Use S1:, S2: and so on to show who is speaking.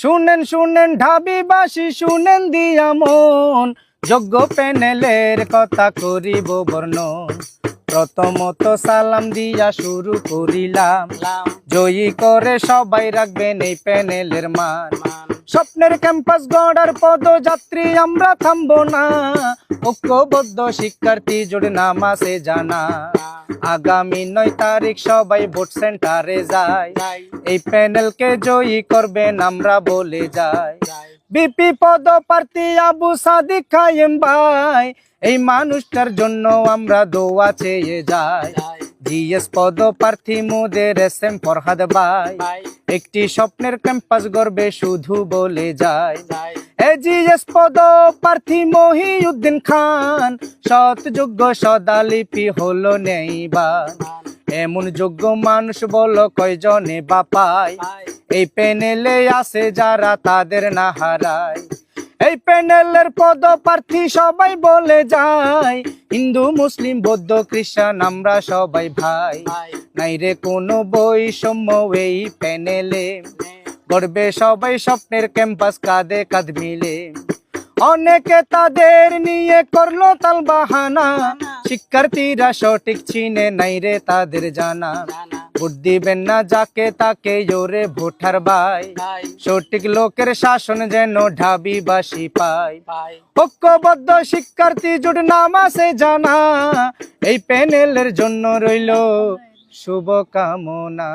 S1: শুনেন শুনেন ঢাবিবাসী শুনেন দিয়া মন। যোগ্য প্যানেলের কথা করিব বর্ণন। প্রথমত সালাম দিয়া শুরু করিলাম। জয়ী করে সবাই রাখবেন এই প্যানেলের মান। স্বপ্নের ক্যাম্পাস গড়ার পদযাত্রী আমরা থামবো না। ঐক্যবদ্ধ শিক্ষার্থী জোড় নাম আছে জানা। আগামী নয় তারিখ সবাই ভোট সেন্টারে যায়। এই প্যানেলকে জয়ী করবেন আমরা বলে যাই। বিপি পদ প্রার্থী আবু সাদিক খায়েম ভাই, এই মানুষটার জন্য আমরা দোয়া চেয়ে যাই। জিএস পদ প্রার্থী মোদের এস এম ফরহাদ ভাই। একটি স্বপ্নের ক্যাম্পাস গর্বে শুধু বলে যায়। এজিএস পদ প্রার্থী মহিউদ্দিন খান সৎ যোগ্য সদালিপি হলো নেইবার। এমন যোগ্য মানুষ বলো কয়জনে বাপায় এই প্যানেলে আছে যারা তাদের না হারায়। এই প্যানেলের পদ প্রার্থী সবাই বলে যায়, হিন্দু, মুসলিম, বৌদ্ধ, খ্রিস্টান, আমরা সবাই ভাই। নাই রে কোনো বৈষম্য এই প্যানেলে করবে সবাই স্বপ্নের ক্যাম্পাস কাঁধে কাঁধ মিলে। অনেকে তাদের নিয়ে করল তাল বাহানা, শিক্ষার্থীরা সঠিক চিনে, নাই রে তাদের জানা। ভোট দিবেন না যাকে তাকে জোরে ভোটার ভাই সঠিক লোকের শাসন যেন ঢাবিবাসী পায় ঐক্যবদ্ধ শিক্ষার্থী জোট নাম আছে জানা। এই প্যানেলের জন্য রইল শুভকামনা।